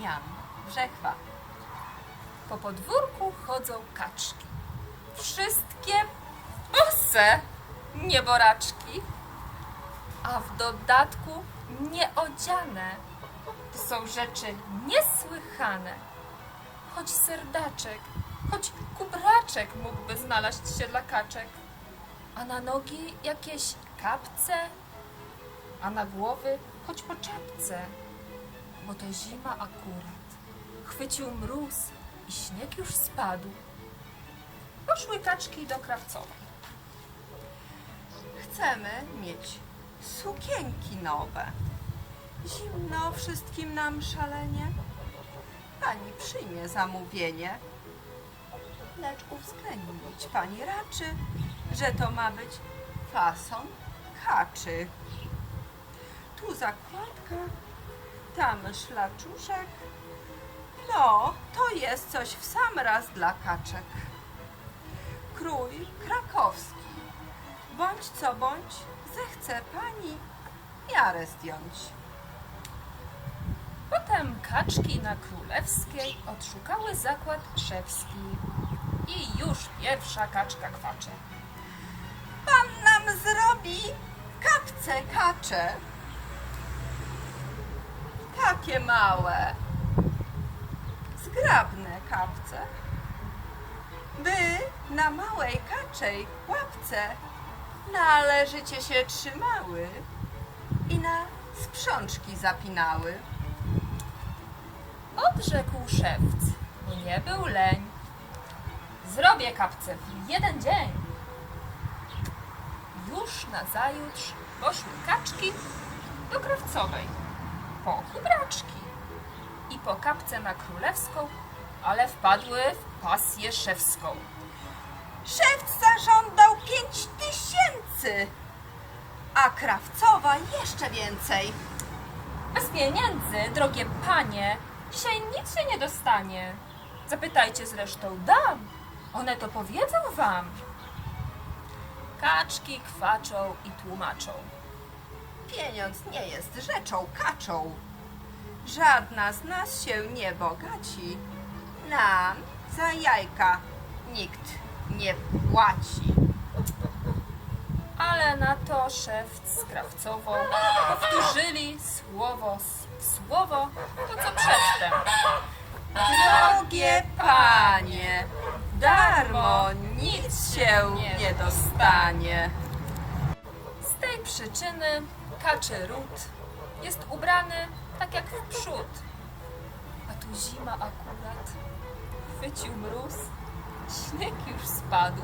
Jan Brzechwa. Po podwórku chodzą kaczki. Wszystkie bose nieboraczki, a w dodatku nieodziane. To są rzeczy niesłychane. Choć serdaczek, choć kubraczek mógłby znaleźć się dla kaczek, a na nogi jakieś kapce, a na głowy choć po czapce, bo to zima akurat. Chwycił mróz i śnieg już spadł. Poszły kaczki do krawcowej. Chcemy mieć sukienki nowe. Zimno wszystkim nam szalenie. Pani przyjmie zamówienie, lecz uwzględnić pani raczy, że to ma być fason kaczy. Tu zakładka, tam szlaczuszek. No, to jest coś w sam raz dla kaczek. Krój krakowski. Bądź co bądź, zechce pani miarę zdjąć. Potem kaczki na królewskiej odszukały zakład szewski. I już pierwsza kaczka kwacze. Pan nam zrobi kapce kacze. Takie małe, zgrabne kapce, by na małej kaczej łapce należycie się trzymały i na sprzączki zapinały. Odrzekł szewc, nie był leń. Zrobię kapce w jeden dzień. Już nazajutrz poszły kaczki do krawcowej, po i po kapce na królewską, ale wpadły w pasję szewską. Szewc zażądał pięć tysięcy, a krawcowa jeszcze więcej. Bez pieniędzy, drogie panie, dzisiaj nic się nie dostanie. Zapytajcie zresztą dam, one to powiedzą wam. Kaczki kwaczą i tłumaczą. Pieniądz nie jest rzeczą kaczą. Żadna z nas się nie bogaci. Nam za jajka nikt nie płaci. Ale na to szewc z krawcową powtórzyli słowo w słowo to, co przedtem. Drogie panie, darmo nic się nie dostanie. Z tej przyczyny kaczy jest ubrany tak jak w przód. A tu zima akurat. Chwycił mróz, śnieg już spadł.